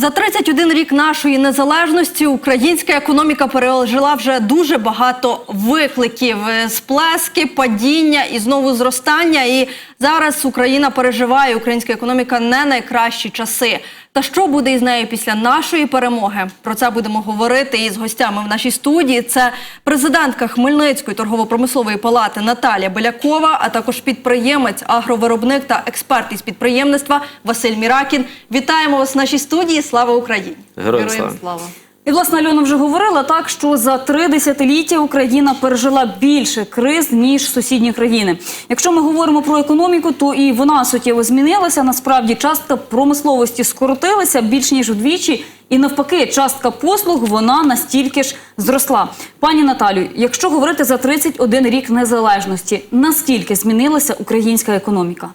За 31 рік нашої незалежності українська економіка пережила вже дуже багато викликів: Е, сплески, падіння і знову зростання. І зараз Україна переживає українська економіка не найкращі часи. Та що буде із нею після нашої перемоги? Про це будемо говорити із гостями в нашій студії. Це президентка Хмельницької торгово-промислової палати Наталія Белякова, а також підприємець, агровиробник та експерт із підприємництва Василь Міракін. Вітаємо вас в нашій студії. Слава Україні! Героям слава. І власне Альона вже говорила так, що за три десятиліття Україна пережила більше криз ніж сусідні країни. Якщо ми говоримо про економіку, то і вона суттєво змінилася. Насправді частка промисловості скоротилася більш ніж вдвічі, і навпаки, частка послуг вона настільки ж зросла. Пані Наталю, якщо говорити за 31 рік незалежності, наскільки змінилася українська економіка?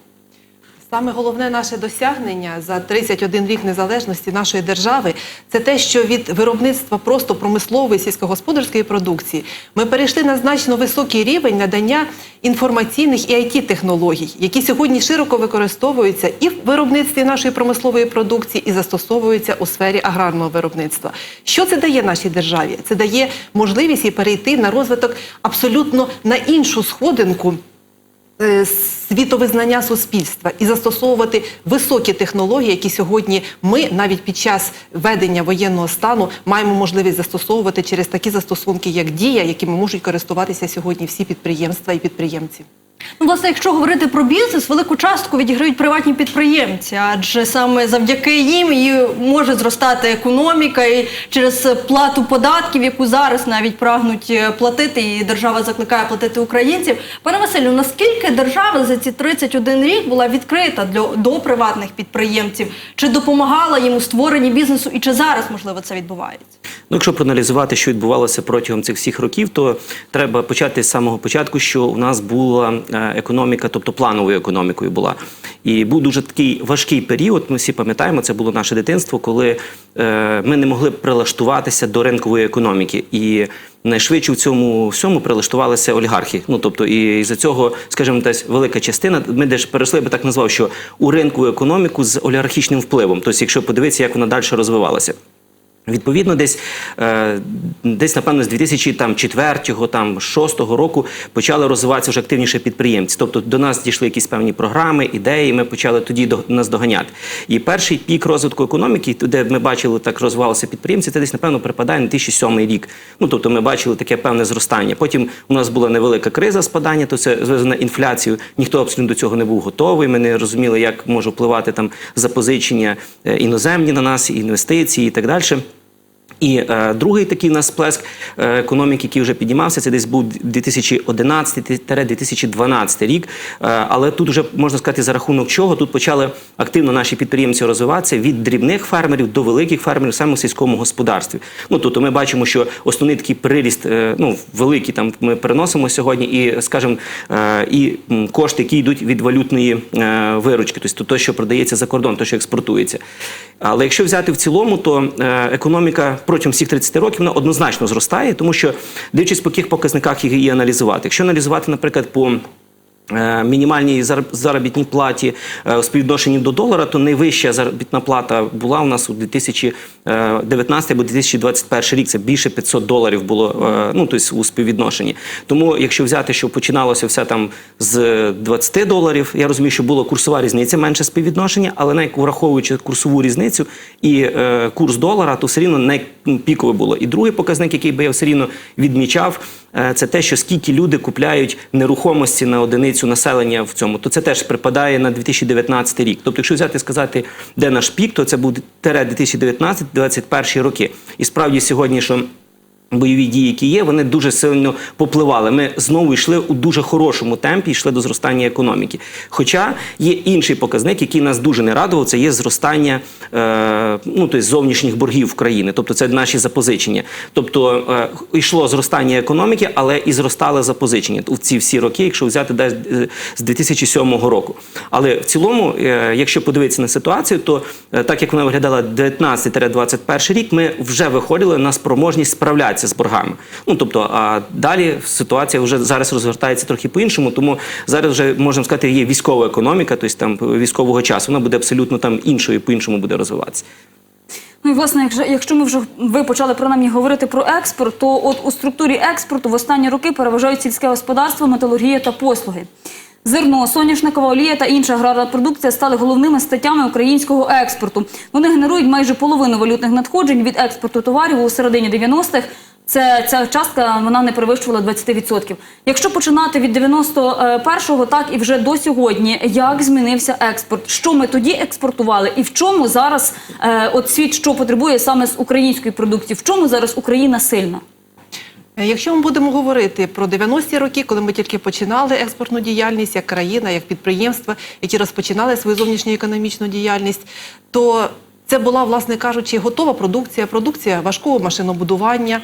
Саме головне наше досягнення за 31 рік незалежності нашої держави це те, що від виробництва просто промислової сільськогосподарської продукції ми перейшли на значно високий рівень надання інформаційних і it технологій, які сьогодні широко використовуються і в виробництві нашої промислової продукції, і застосовуються у сфері аграрного виробництва. Що це дає нашій державі? Це дає можливість їй перейти на розвиток абсолютно на іншу сходинку світовизнання суспільства і застосовувати високі технології, які сьогодні ми навіть під час ведення воєнного стану маємо можливість застосовувати через такі застосунки, як дія, якими можуть користуватися сьогодні всі підприємства і підприємці. Ну, власне, якщо говорити про бізнес, велику частку відіграють приватні підприємці, адже саме завдяки їм і може зростати економіка, і через плату податків, яку зараз навіть прагнуть е, платити, і держава закликає платити українців. Пане Василю, наскільки держава за ці 31 рік була відкрита для до приватних підприємців? Чи допомагала їм у створенні бізнесу, і чи зараз можливо це відбувається? Ну, якщо проаналізувати, що відбувалося протягом цих всіх років, то треба почати з самого початку, що у нас була економіка, тобто плановою економікою була. І був дуже такий важкий період. Ми всі пам'ятаємо, це було наше дитинство, коли е, ми не могли прилаштуватися до ринкової економіки. І найшвидше в цьому всьому прилаштувалися олігархи. Ну тобто, і за цього, скажімо, десь велика частина. Ми десь перейшли, я би так назвав, що у ринкову економіку з олігархічним впливом. Тобто, якщо подивитися, як вона далі розвивалася. Відповідно, десь е, десь напевно з 2004 там 6 року почали розвиватися вже активніше підприємці. Тобто до нас дійшли якісь певні програми, ідеї. Ми почали тоді до нас доганяти. І перший пік розвитку економіки, де ми бачили, так розвивалися підприємці, це десь напевно припадає на 2007 рік. Ну тобто, ми бачили таке певне зростання. Потім у нас була невелика криза спадання, то це зв'язано інфляцією. Ніхто абсолютно до цього не був готовий. Ми не розуміли, як може впливати там запозичення е, іноземні на нас, інвестиції і так далі. І е, другий такий нас сплеск е, економіки, який вже піднімався, це десь був 2011-2012 рік. Е, але тут вже можна сказати, за рахунок чого тут почали активно наші підприємці розвиватися від дрібних фермерів до великих фермерів саме в сільському господарстві. Ну тобто ми бачимо, що основний такий приріст, е, ну великий там ми переносимо сьогодні, і скажімо, е, і кошти, які йдуть від валютної е, виручки, тобто то, що продається за кордон, то що експортується. Але якщо взяти в цілому, то е, економіка протягом всіх 30 років вона однозначно зростає, тому що дивлячись по яких показниках її аналізувати. Якщо аналізувати, наприклад, по Мінімальній заробітній платі е, у співвідношенні до долара, то найвища заробітна плата була у нас у 2019 або 2021 рік. Це більше 500 доларів було е, ну, тобто у співвідношенні. Тому, якщо взяти, що починалося все там з 20 доларів, я розумію, що була курсова різниця менше співвідношення, але навіть враховуючи курсову різницю і е, курс долара, то все рівно не пікове було. І другий показник, який би я все рівно відмічав, е, це те, що скільки люди купляють нерухомості на одиницю населення в цьому, то це теж припадає на 2019 рік. Тобто, якщо взяти сказати, де наш пік, то це буде 2019-2021 роки. І справді сьогодні, що бойові дії, які є, вони дуже сильно попливали. Ми знову йшли у дуже хорошому темпі, йшли до зростання економіки. Хоча є інший показник, який нас дуже не радував, це є зростання е, ну, тобто зовнішніх боргів країни, тобто це наші запозичення. Тобто е, йшло зростання економіки, але і зростали запозичення у ці всі роки, якщо взяти десь е, з 2007 року. Але в цілому, е, якщо подивитися на ситуацію, то е, так як вона виглядала 19-21 рік, ми вже виходили на спроможність справлятися з боргами. Ну тобто, а далі ситуація вже зараз розгортається трохи по-іншому, тому зараз вже можна сказати, є військова економіка, тобто там військового часу. Вона буде абсолютно там іншою, по-іншому буде розвиватися. Ну і власне, якщо, якщо ми вже ви почали принаймні говорити про експорт, то от у структурі експорту в останні роки переважають сільське господарство, металургія та послуги. Зерно, соняшникова олія та інша аграрна продукція стали головними статтями українського експорту. Вони генерують майже половину валютних надходжень від експорту товарів у середині 90-х. Це ця частка вона не перевищувала 20%. Якщо починати від 91-го, так і вже до сьогодні, як змінився експорт? Що ми тоді експортували, і в чому зараз е, от світ що потребує саме з української продукції? В чому зараз Україна сильна? Е, Якщо ми будемо говорити про 90-ті роки, коли ми тільки починали експортну діяльність як країна, як підприємства, які розпочинали свою зовнішню економічну діяльність, то це була, власне кажучи, готова продукція, продукція важкого машинобудування.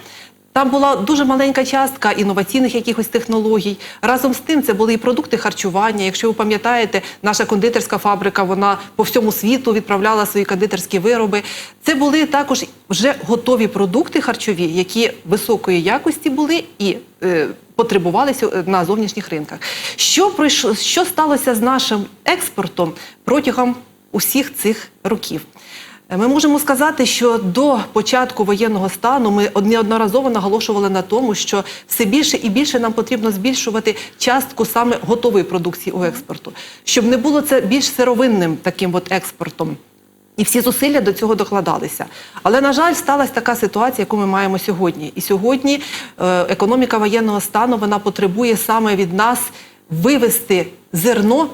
Там була дуже маленька частка інноваційних якихось технологій. Разом з тим, це були і продукти харчування. Якщо ви пам'ятаєте, наша кондитерська фабрика вона по всьому світу відправляла свої кондитерські вироби. Це були також вже готові продукти харчові, які високої якості були і е, потребувалися е, на зовнішніх ринках. Що пройшло, що сталося з нашим експортом протягом усіх цих років? Ми можемо сказати, що до початку воєнного стану ми неодноразово наголошували на тому, що все більше і більше нам потрібно збільшувати частку саме готової продукції у експорту, щоб не було це більш сировинним таким от експортом. І всі зусилля до цього докладалися. Але, на жаль, сталася така ситуація, яку ми маємо сьогодні. І сьогодні е, економіка воєнного стану вона потребує саме від нас вивести зерно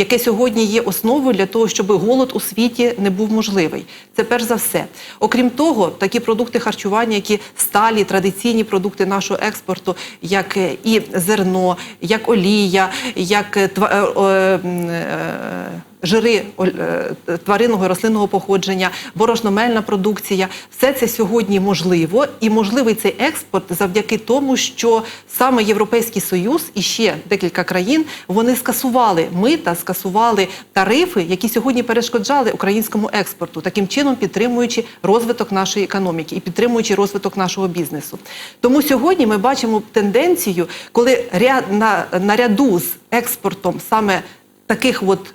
яке сьогодні є основою для того, щоб голод у світі не був можливий. Це перш за все. Окрім того, такі продукти харчування, які сталі традиційні продукти нашого експорту, як е, і зерно, як олія, як е, е, е, жири е, тваринного і рослинного походження, борошномельна продукція. Все це сьогодні можливо, і можливий цей експорт завдяки тому, що саме Європейський Союз і ще декілька країн вони скасували мита, скасували тарифи, які сьогодні перешкоджали українському експорту, таким чином підтримуючи розвиток нашої економіки і підтримуючи розвиток нашого бізнесу. Тому сьогодні ми бачимо тенденцію, коли ряд на, наряду з експортом саме таких от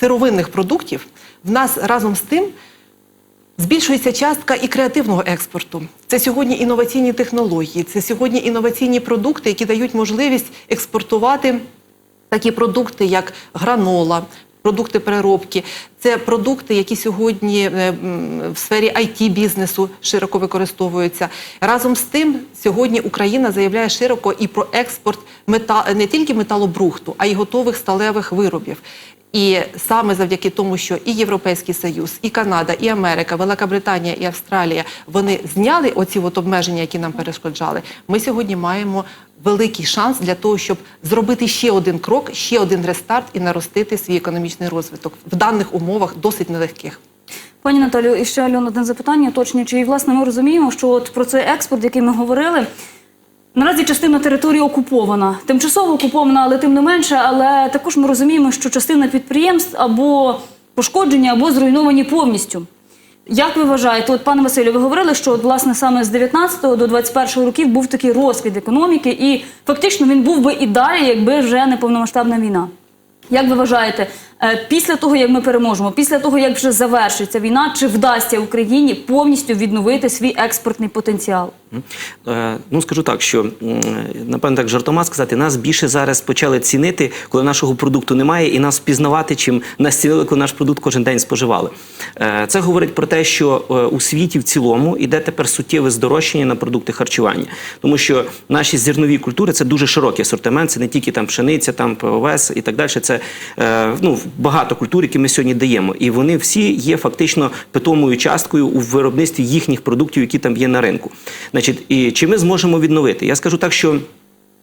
сировинних продуктів, в нас разом з тим збільшується частка і креативного експорту. Це сьогодні інноваційні технології, це сьогодні інноваційні продукти, які дають можливість експортувати такі продукти, як гранола. Продукти переробки, це продукти, які сьогодні е, в сфері it бізнесу широко використовуються. Разом з тим, сьогодні Україна заявляє широко і про експорт мета не тільки металобрухту, а й готових сталевих виробів. І саме завдяки тому, що і Європейський Союз, і Канада, і Америка, Велика Британія і Австралія вони зняли оці от обмеження, які нам перешкоджали. Ми сьогодні маємо великий шанс для того, щоб зробити ще один крок, ще один рестарт і наростити свій економічний розвиток в даних умовах досить нелегких. Пані Наталю, і ще Альона, одне запитання уточнюючи. І власне ми розуміємо, що от про цей експорт, який ми говорили, наразі частина території окупована, тимчасово окупована, але тим не менше. Але також ми розуміємо, що частина підприємств або пошкоджені, або зруйновані повністю. Як ви вважаєте, от пане Василю, ви говорили, що от, власне саме з 19 до 21 років був такий розквіт економіки, і фактично він був би і далі, якби вже не повномасштабна війна. Як ви вважаєте, е, після того, як ми переможемо, після того, як вже завершиться війна, чи вдасться Україні повністю відновити свій експортний потенціал? Е, Ну, скажу так, що напевно так жартома сказати, нас більше зараз почали цінити, коли нашого продукту немає, і нас впізнавати, чим нас цінили, коли наш продукт кожен день споживали. Е, Це говорить про те, що е, у світі в цілому йде тепер суттєве здорожчання на продукти харчування, тому що наші зернові культури це дуже широкий асортимент, це не тільки там пшениця, там овес і так далі. Це ну, багато культур, які ми сьогодні даємо. І вони всі є фактично питомою часткою у виробництві їхніх продуктів, які там є на ринку. Значить, і чи ми зможемо відновити? Я скажу так, що.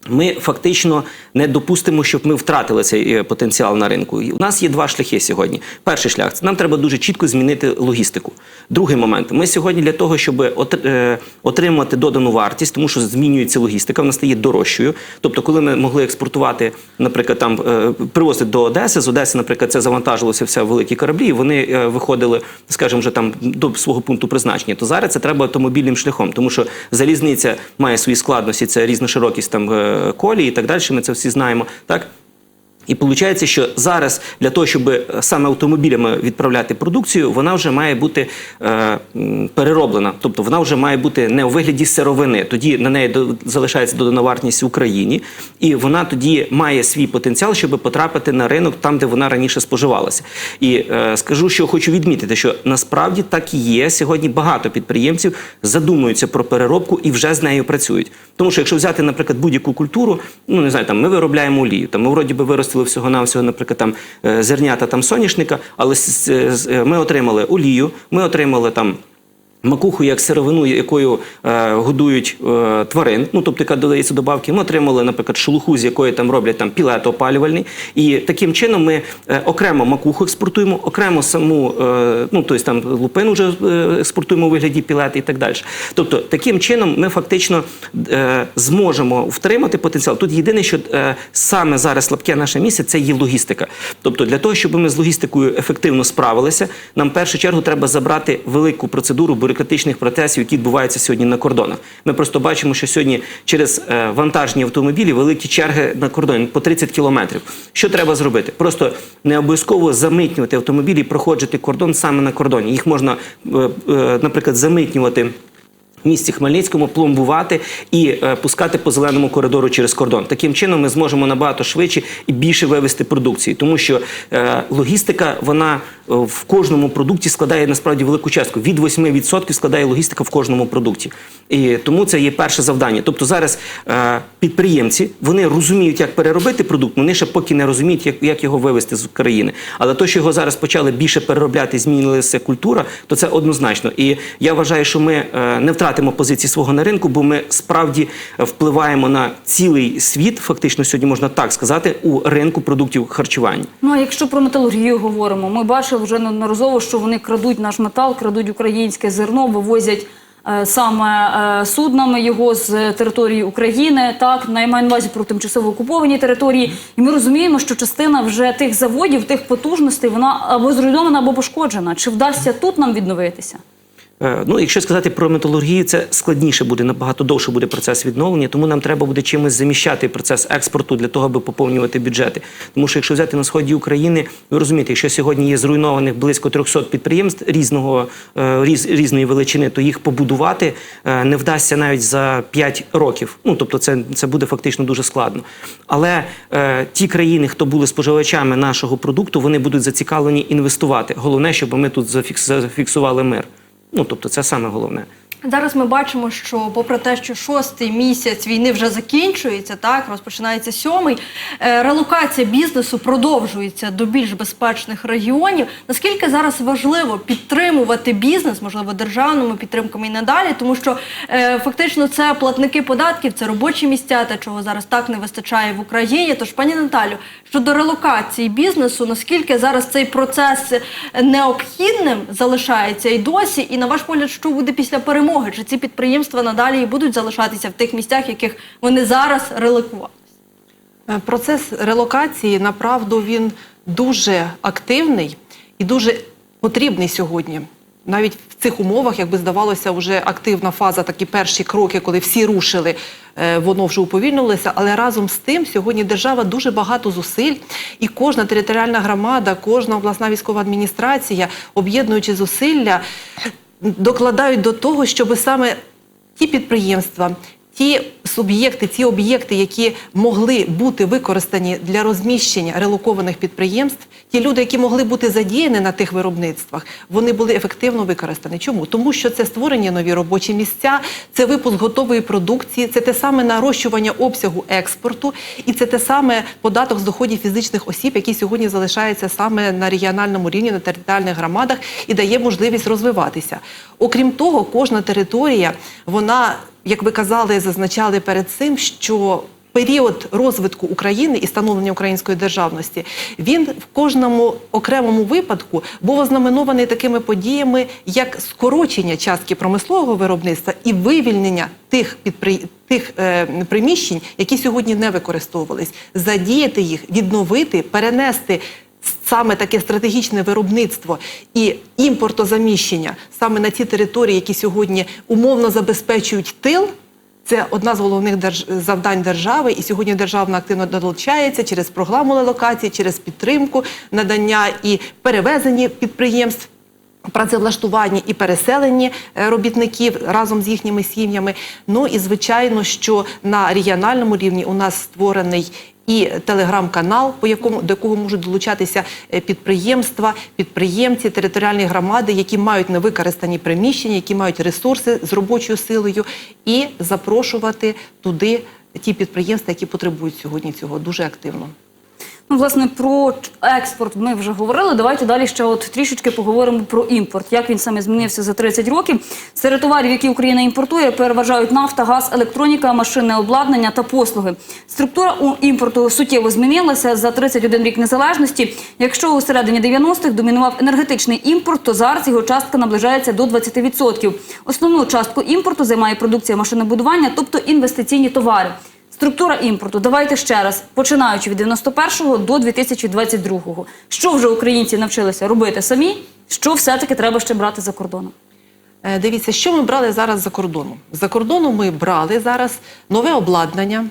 Ми фактично не допустимо, щоб ми втратили цей е, потенціал на ринку. І у нас є два шляхи сьогодні. Перший шлях це нам треба дуже чітко змінити логістику. Другий момент. Ми сьогодні для того, щоб е, отримати додану вартість, тому що змінюється логістика, вона стає дорожчою. Тобто, коли ми могли експортувати, наприклад, там е, привозити до Одеси, з Одеси, наприклад, це завантажилося все в великі кораблі, і вони виходили, скажімо, вже там до свого пункту призначення. То зараз це треба автомобільним шляхом, тому що залізниця має свої складності, це різноширокість там е, колії і так далі. Ми це всі знаємо. Так І виходить, що зараз для того, щоб е, саме автомобілями відправляти продукцію, вона вже має бути е, перероблена. Тобто вона вже має бути не у вигляді сировини. Тоді на неї до- залишається додана вартість в Україні, і вона тоді має свій потенціал, щоб потрапити на ринок там, де вона раніше споживалася. І е, скажу, що хочу відмітити, що насправді так і є. Сьогодні багато підприємців задумуються про переробку і вже з нею працюють. Тому що якщо взяти, наприклад, будь-яку культуру, ну не знаю, там ми виробляємо олію. Там ми вроді би виростили всього навсього, наприклад, там е, зернята там соняшника, але з- е, ми отримали олію, ми отримали там. Макуху як сировину, якою е, годують е, тварин, ну тобто яка додається до. Ми отримали, наприклад, шелуху, з якої там роблять там пілет опалювальний. І таким чином ми е, окремо макуху експортуємо, окремо саму, ну тобто там лупину вже експортуємо у вигляді пілет і так далі. Тобто, таким чином ми фактично зможемо втримати потенціал. Тут єдине, що саме зараз слабке наше місце це є логістика. Тобто, для того, щоб ми з логістикою ефективно справилися, нам в першу чергу треба забрати велику процедуру бюрократичних процесів, які відбуваються сьогодні на кордонах. Ми просто бачимо, що сьогодні через е, вантажні автомобілі великі черги на кордоні по 30 кілометрів. Що треба зробити? Просто не обов'язково замитнювати автомобілі, і проходжити кордон саме на кордоні. Їх можна, е, е, наприклад, замитнювати місті Хмельницькому пломбувати і е, пускати по зеленому коридору через кордон. Таким чином ми зможемо набагато швидше і більше вивести продукції, тому що е, логістика вона е, в кожному продукті складає насправді велику частку. Від 8% складає логістика в кожному продукті. І тому це є перше завдання. Тобто зараз е, підприємці вони розуміють, як переробити продукт, вони ще поки не розуміють, як, як його вивести з України. Але то, що його зараз почали більше переробляти, змінилася культура, то це однозначно. І я вважаю, що ми е, не втратимо позиції свого на ринку, бо ми справді впливаємо на цілий світ, фактично сьогодні можна так сказати, у ринку продуктів харчування. Ну а якщо про металургію говоримо, ми бачили вже неодноразово, що вони крадуть наш метал, крадуть українське зерно, вивозять е, саме е, суднами його з території України. Так, на я маю на увазі про тимчасово окуповані території. І ми розуміємо, що частина вже тих заводів, тих потужностей, вона або зруйнована, або пошкоджена. Чи вдасться тут нам відновитися? Е, Ну, якщо сказати про металургію, це складніше буде, набагато довше буде процес відновлення, тому нам треба буде чимось заміщати процес експорту для того, аби поповнювати бюджети. Тому що якщо взяти на сході України, ви розумієте, якщо сьогодні є зруйнованих близько 300 підприємств різного е, різ, різної величини, то їх побудувати е, не вдасться навіть за 5 років. Ну тобто, це, це буде фактично дуже складно. Але е, ті країни, хто були споживачами нашого продукту, вони будуть зацікавлені інвестувати. Головне, щоб ми тут зафікс, зафіксували мир. Ну тобто, це саме головне. Зараз ми бачимо, що попри те, що шостий місяць війни вже закінчується, так розпочинається сьомий. е, Релокація бізнесу продовжується до більш безпечних регіонів. Наскільки зараз важливо підтримувати бізнес, можливо, державними підтримками і надалі, тому що е, фактично це платники податків, це робочі місця, те, чого зараз так не вистачає в Україні. Тож, пані Наталю, щодо релокації бізнесу, наскільки зараз цей процес необхідним залишається і досі, і на ваш погляд, що буде після перемоги? Чи ці підприємства надалі і будуть залишатися в тих місцях, яких вони зараз релокували? Е, Процес релокації направду він дуже активний і дуже потрібний сьогодні. Навіть в цих умовах, якби здавалося, вже активна фаза, такі перші кроки, коли всі рушили, е, воно вже уповільнилося. Але разом з тим сьогодні держава дуже багато зусиль, і кожна територіальна громада, кожна обласна військова адміністрація, об'єднуючи зусилля, докладають до того, щоб саме ті підприємства, ті суб'єкти, ті об'єкти, які могли бути використані для розміщення релокованих підприємств, ті люди, які могли бути задіяні на тих виробництвах, вони були ефективно використані. Чому? Тому що це створення нові робочі місця, це випуск готової продукції, це те саме нарощування обсягу експорту, і це те саме податок з доходів фізичних осіб, який сьогодні залишається саме на регіональному рівні, на територіальних громадах і дає можливість розвиватися. Окрім того, кожна територія, вона, як ви казали, зазначали перед цим, що період розвитку України і становлення української державності він в кожному окремому випадку був ознаменований такими подіями, як скорочення частки промислового виробництва і вивільнення тих підпри... тих е, приміщень, які сьогодні не використовувались, задіяти їх, відновити, перенести саме таке стратегічне виробництво і імпортозаміщення саме на ті території, які сьогодні умовно забезпечують тил Це одна з головних держ... завдань держави, і сьогодні держава активно долучається через програму релокації, через підтримку надання і перевезення підприємств. Працевлаштуванні і переселенні е, робітників разом з їхніми сім'ями. Ну і звичайно, що на регіональному рівні у нас створений і телеграм-канал, по якому до якого можуть долучатися е, підприємства, підприємці, територіальні громади, які мають невикористані приміщення, які мають ресурси з робочою силою, і запрошувати туди ті підприємства, які потребують сьогодні цього дуже активно. Ну, власне, про експорт ми вже говорили. Давайте далі ще от трішечки поговоримо про імпорт. Як він саме змінився за 30 років. Серед товарів, які Україна імпортує, переважають нафта, газ, електроніка, машинне обладнання та послуги. Структура у імпорту суттєво змінилася за 31 рік незалежності. Якщо у середині 90-х домінував енергетичний імпорт, то зараз його частка наближається до 20%. Основну частку імпорту займає продукція машинобудування, тобто інвестиційні товари. Структура імпорту. Давайте ще раз, починаючи від 91-го до 2022-го. Що вже українці навчилися робити самі? Що все-таки треба ще брати за кордоном? Е, Дивіться, що ми брали зараз за кордону. За кордону ми брали зараз нове обладнання.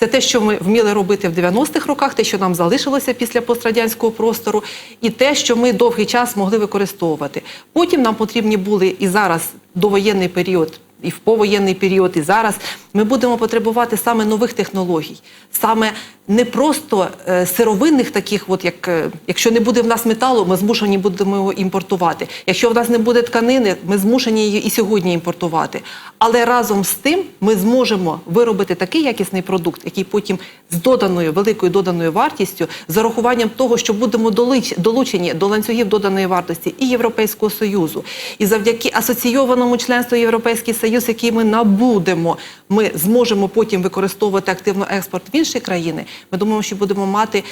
Це те, що ми вміли робити в 90-х роках, те, що нам залишилося після пострадянського простору, і те, що ми довгий час могли використовувати. Потім нам потрібні були і зараз довоєнний період. І в повоєнний період, і зараз ми будемо потребувати саме нових технологій, саме не просто е, сировинних таких, от як е, якщо не буде в нас металу, ми змушені будемо його імпортувати. Якщо в нас не буде тканини, ми змушені її і сьогодні імпортувати. Але разом з тим ми зможемо виробити такий якісний продукт, який потім з доданою великою доданою вартістю, з урахуванням того, що будемо долучені до ланцюгів доданої вартості і Європейського союзу, і завдяки асоційованому членству Європейський Союз, який ми набудемо, ми зможемо потім використовувати активно експорт в інші країни. Ми думаємо, що будемо мати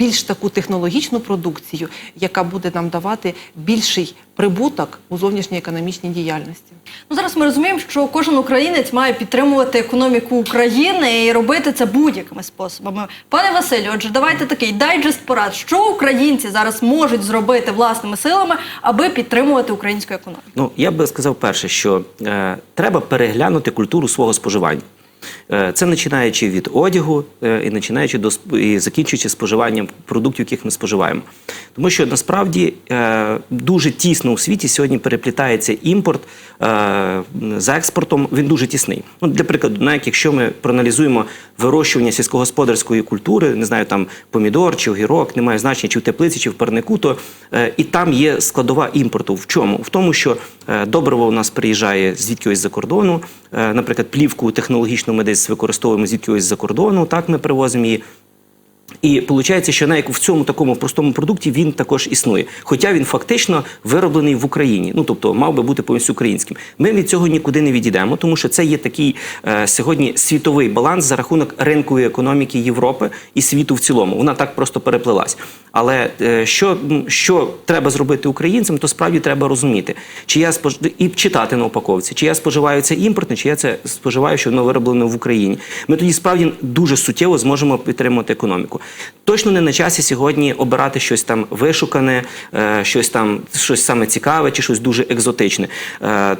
більш таку технологічну продукцію, яка буде нам давати більший прибуток у зовнішній економічній діяльності. Ну, зараз ми розуміємо, що кожен українець має підтримувати економіку України і робити це будь-якими способами. Пане Василю, отже, давайте такий дайджест порад, що українці зараз можуть зробити власними силами, аби підтримувати українську економіку. Ну, я би сказав перше, що е, треба переглянути культуру свого споживання. Е, Це починаючи від одягу е, і починаючи до і закінчуючи споживанням продуктів, яких ми споживаємо. Тому що насправді е, дуже тісно у світі сьогодні переплітається імпорт е, з експортом. Він дуже тісний. Ну, для прикладу, навіть якщо ми проаналізуємо вирощування сільськогосподарської культури, не знаю, там помідор чи огірок, немає значення, чи в теплиці, чи в парнику, то і там є складова імпорту. В чому? В тому, що добриво у нас приїжджає звідки ось за кордону. Наприклад, плівку технологічну ми десь використовуємо звідки ось за кордону. Так ми привозимо її. І виходить, що навіть в цьому такому простому продукті він також існує. Хоча він фактично вироблений в Україні. Ну тобто мав би бути повністю українським. Ми від цього нікуди не відійдемо, тому що це є такий е, сьогодні світовий баланс за рахунок ринкової економіки Європи і світу в цілому. Вона так просто переплилась. Але е, що, що треба зробити українцям, то справді треба розуміти, чи я спож... і читати на упаковці, чи я споживаю це імпортне, чи я це споживаю, що воно вироблено в Україні. Ми тоді справді дуже суттєво зможемо підтримувати економіку. Точно не на часі сьогодні обирати щось там вишукане, е, щось там щось саме цікаве, чи щось дуже екзотичне. Е,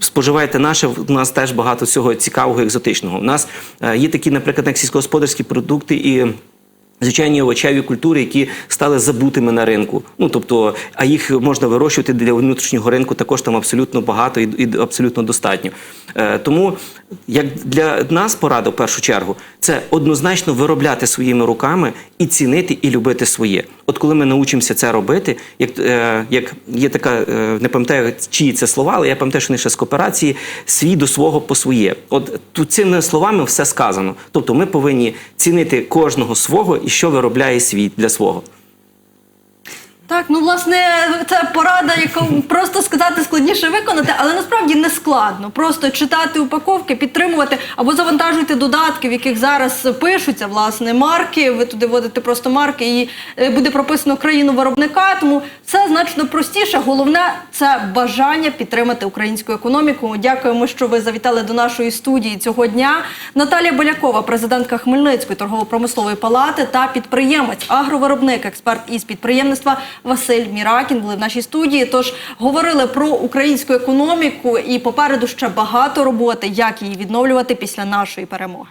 Споживайте наше, у нас теж багато цього цікавого, екзотичного. У нас е, є такі, наприклад, як сільськогосподарські продукти і. Звичайні овочеві культури, які стали забутими на ринку. Ну тобто, а їх можна вирощувати для внутрішнього ринку також там абсолютно багато і, і абсолютно достатньо. Е, тому як для нас порада в першу чергу, це однозначно виробляти своїми руками і цінити, і любити своє. От коли ми научимося це робити, як, е, як є така, е, не пам'ятаю, чиї це слова, але я пам'ятаю, що вони ще з кооперації свій до свого по своє. От тут цими словами все сказано. Тобто ми повинні цінити кожного свого і що виробляє світ для свого. Так, ну власне, це порада, яку просто сказати складніше виконати, але насправді не складно. Просто читати упаковки, підтримувати або завантажуйте додатки, в яких зараз пишуться власне марки. Ви туди вводите просто марки, і е, буде прописано країну виробника. Тому все значно простіше. Головне це бажання підтримати українську економіку. Дякуємо, що ви завітали до нашої студії цього дня. Наталія Болякова, президентка Хмельницької торгово-промислової палати та підприємець, агровиробник, експерт із підприємництва Василь Міракін були в нашій студії. Тож говорили про українську економіку, і попереду ще багато роботи, як її відновлювати після нашої перемоги.